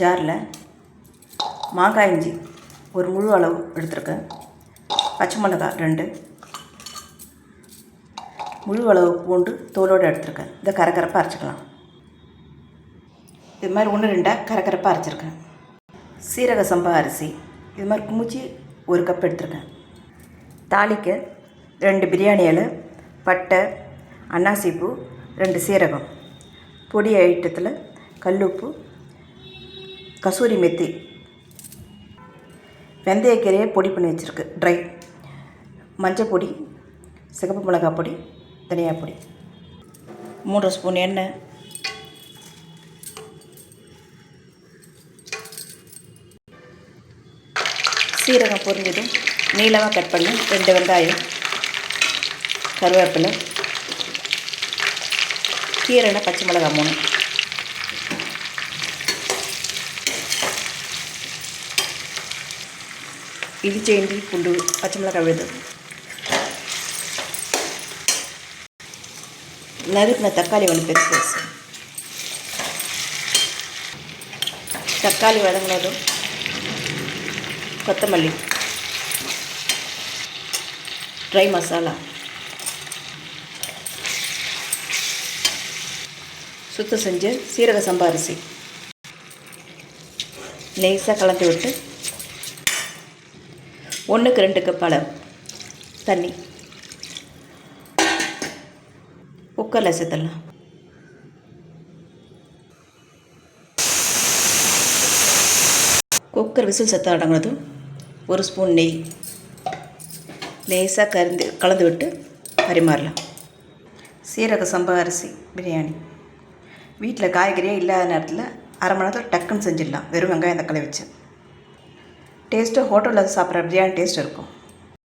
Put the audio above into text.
ஜாரில் மாங்காய் இஞ்சி ஒரு முழு அளவு எடுத்துருக்கேன். பச்சை மிளகாய் ரெண்டு. முழு அளவு பூண்டு தோலோடு எடுத்துருக்கேன். இதை கரகரப்பாக அரைச்சிக்கலாம். இது மாதிரி ஒன்று ரெண்டாக கரகரப்பாக அரைச்சிருக்கேன். சீரக சம்பா அரிசி. இது மாதிரி குமிச்சி ஒரு கப் எடுத்துருக்கேன். தாளிக்க ரெண்டு பிரியாணி இலை பட்டை அன்னாசிப்பூ ரெண்டு சீரகம். பொடி ஐட்டத்தில் கல்லுப்பு கசூரி மெத்தி. வெந்தயக்கீரையை பொடி பண்ணி வச்சுருக்கு. ட்ரை மஞ்சள் பொடி சிகப்பு மிளகாய் பொடி தனியா பொடி. மூன்று ஸ்பூன் எண்ணெய். சீரகம் பொரிஞ்சதும் நீளமாக கட் பண்ணி ரெண்டு வெங்காயம் கருவேப்பிலை கீரைனா பச்சை மிளகாய் மூணு. இடிச்ச இஞ்சி பூண்டு பச்சை மிளகாய் விழுது நறுக்கின தக்காளி ஒன்று பெருசு பெருசு தக்காளி வதங்கினதும் கொத்தமல்லி ட்ரை மசாலா சுத்தம் செஞ்சு சீரக சம்பா அரிசி லேசாக கலந்து விட்டு ஒன்றுக்கு ரெண்டு கப் அளவு தண்ணி. குக்கரில் சேர்த்துடலாம். குக்கர் விசில் சத்தம் அடங்கினதும் ஒரு ஸ்பூன் நெய். லேசாக கருந்து கலந்து விட்டு பரிமாறலாம். சீரக சம்பா அரிசி பிரியாணி. வீட்டில் காய்கறியே இல்லாத நேரத்தில் அரை மணி நேரத்தில் டக்குன்னு செஞ்சிடலாம். வெறும் வெங்காயம் தக்காளி வச்சு. டேஸ்ட்டு ஹோட்டலில் சாப்பிட்ற பிரியாணி டேஸ்ட் இருக்கும்.